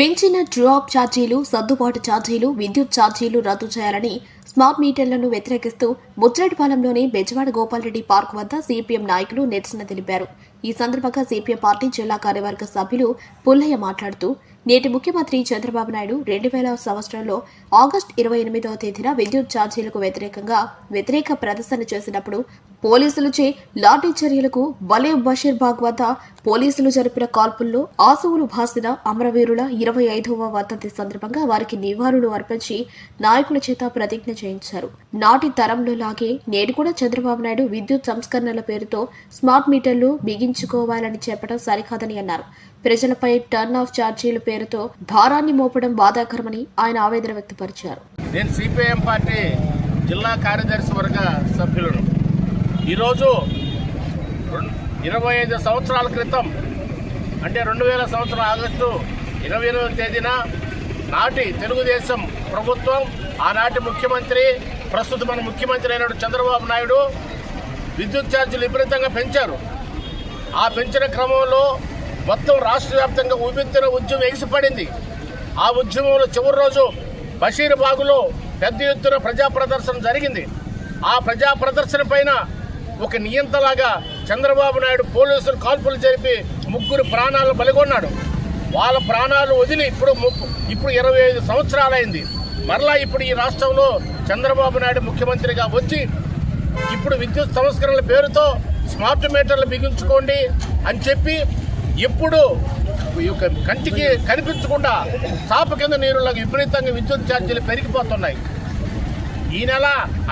పెంచిన డ్రాప్ ఛార్జీలు సర్దుబాటు ఛార్జీలు విద్యుత్ ఛార్జీలు రద్దు చేయాలని స్మార్ట్ మీటర్లను వ్యతిరేకిస్తూ ముచ్చటిపాలెంలోని బెజవాడ గోపాల్రెడ్డి పార్క్ వద్ద సిపిఎం నాయకులు నిరసన తెలిపారు. ఈ సందర్భంగా సిపిఎం పార్టీ జిల్లా కార్యవర్గ సభ్యులు పుల్లయ్య మాట్లాడుతూ నేటి ముఖ్యమంత్రి చంద్రబాబు నాయుడు రెండు వేల సంవత్సరంలో ఆగస్టు ఇరవై ఎనిమిదవ తేదీన విద్యుత్ ఛార్జీలకు వ్యతిరేకంగా వ్యతిరేక ప్రదర్శన చేసినప్పుడు పోలీసులచే లాఠీ చర్యలకు బలే బషీర్ బాగ్ వద్ద పోలీసులు జరిపిన కాల్పుల్లో ఆసువులు భాసిన అమరవీరుల ఇరవై ఐదవ వర్ధంతి సందర్భంగా వారికి నివాళులు అర్పించి నాయకుల చేత ప్రతిజ్ఞ చేయించారు. నాటి తరంలో లాగే నేడు కూడా చంద్రబాబు నాయుడు విద్యుత్ సంస్కరణల పేరుతో స్మార్ట్ మీటర్లు తగ్గించుకోవాలని చెప్పడం సరికాదని అన్నారు. ప్రజలపై టర్న్ ఆఫ్ ఛార్జీల పేరుతో భారాన్ని మోపడం బాధాకరమని ఆయన ఆవేదన వ్యక్తపరిచారు. నేను సిపిఐఎం పార్టీ జిల్లా కార్యదర్శి వర్గ సభ్యులను. ఈరోజు ఇరవై ఐదు సంవత్సరాల క్రితం అంటే రెండు వేల సంవత్సరం ఆగస్టు ఇరవై ఎనిమిదవ తేదీన నాటి తెలుగుదేశం ప్రభుత్వం ఆనాటి ముఖ్యమంత్రి ప్రస్తుత మన ముఖ్యమంత్రి అయిన చంద్రబాబు నాయుడు విద్యుత్ ఛార్జీలు విపరీతంగా పెంచారు. ఆ పెంచిన క్రమంలో మొత్తం రాష్ట్ర వ్యాప్తంగా ఊపెత్తిన ఉద్యమం ఎగిసిపడింది. ఆ ఉద్యమంలో చివరి రోజు బషీర్ బాగులో పెద్ద ఎత్తున ప్రజా ప్రదర్శన జరిగింది. ఆ ప్రజా ప్రదర్శన పైన ఒక నియంతలాగా చంద్రబాబు నాయుడు పోలీసులు కాల్పులు జరిపి ముగ్గురు ప్రాణాలు బలిగొన్నాడు. వాళ్ళ ప్రాణాలు వదిలి ఇప్పుడు ఇప్పుడు ఇరవై ఐదు సంవత్సరాలైంది. మరలా ఇప్పుడు ఈ రాష్ట్రంలో చంద్రబాబు నాయుడు ముఖ్యమంత్రిగా వచ్చి ఇప్పుడు విద్యుత్ సంస్కరణల పేరుతో స్మార్ట్ మీటర్లు బిగించుకోండి అని చెప్పి ఎప్పుడు ఈ యొక్క కంటికి కనిపించకుండా చాప కింద నీరులకు విపరీతంగా విద్యుత్ ఛార్జీలు పెరిగిపోతున్నాయి. ఈ నెల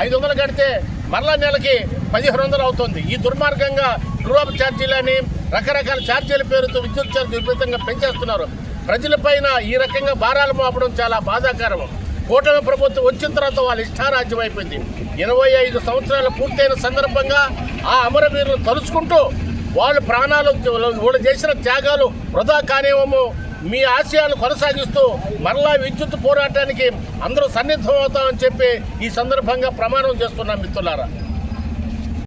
ఐదు వందలు కడితే మరలా నెలకి పదిహేను వందలు అవుతుంది. ఈ దుర్మార్గంగా డ్రోప్ ఛార్జీలని రకరకాల ఛార్జీల పేరుతో విద్యుత్ ఛార్జీ విపరీతంగా పెంచేస్తున్నారు. ప్రజలపైన ఈ రకంగా భారాలు మోపడం చాలా బాధాకరం. కూటమి ప్రభుత్వం వచ్చిన తర్వాత వాళ్ళ ఇష్టారాజ్యం అయిపోయింది. ఇరవై ఐదు సంవత్సరాలు పూర్తయిన సందర్భంగా ఆ అమరవీరులను తలుచుకుంటూ వాళ్ళు ప్రాణాలు వాళ్ళు చేసిన త్యాగాలు వృధా కానివ్వము. మీ ఆశయాలు కొనసాగిస్తూ మరలా విద్యుత్ పోరాటానికి అందరూ సన్నిద్ధం అవుతామని చెప్పి ఈ సందర్భంగా ప్రమాణం చేస్తున్నాం మిత్రులారా.